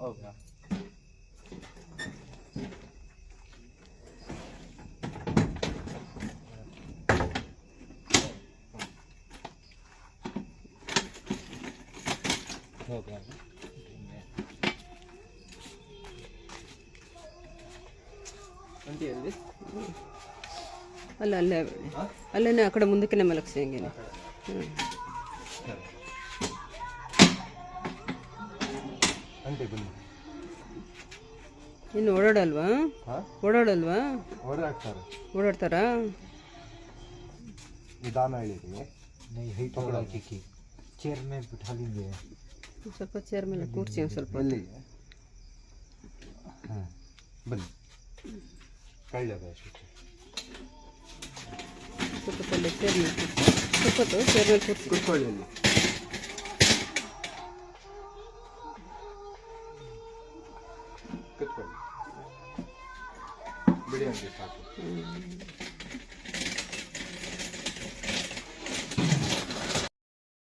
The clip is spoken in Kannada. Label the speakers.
Speaker 1: ಓಕೆ ಓಕೆ ಅಂಟಿಯಲ್ಲಿ
Speaker 2: ಅಲ್ಲ ಅಲ್ಲೇ ಅಲ್ಲೇ ಆ ಕಡೆ ಮುಂದಕ್ಕೆ ಮಲಗಿಸಿ ಹಂಗೇನೆ ಹ್ಞೂ
Speaker 1: ಅಂಟಿ ಬನ್ನಿ
Speaker 2: ಇನ್ನು ಓಡಾಡಲ್ವಾ
Speaker 1: ಹಾಂ
Speaker 2: ಓಡಾಡಲ್ವಾ
Speaker 1: ಓಡಾಡ್ತಾರೆ
Speaker 2: ಓಡಾಡ್ತಾರಾ
Speaker 1: ನಿಧಾನ ಹೇಳಿರಿ
Speaker 3: नहीं है तो बड़ा की चेयर में बिठा लेंगे
Speaker 2: ಸ್ವಲ್ಪ ಚೇರ್ ಮೇಲೆ ಕೂರ್ಸಿ ಒಂದು ಸ್ವಲ್ಪ
Speaker 1: ಎಲ್ಲಿಗೆ ಹಾಂ ಬನ್ನಿ ಕಳ್ಳದ ಅಷ್ಟೇ
Speaker 2: ಸ್ವಲ್ಪ ತಲೆ ಚೇರ್ ಮೇಲೆ ಕೂರ್ಸಿ ಸ್ವಲ್ಪ ಹೊತ್ತು ಚೇರ್ ಮೇಲೆ ಕೂರ್ಸಿ
Speaker 1: ಕುತ್ಕೊಳ್ಳಿ ಅಲ್ಲಿ ਕਿੱਥੋਂ? ਬੜਿਆਂ ਦੇ
Speaker 2: ਸਾਥ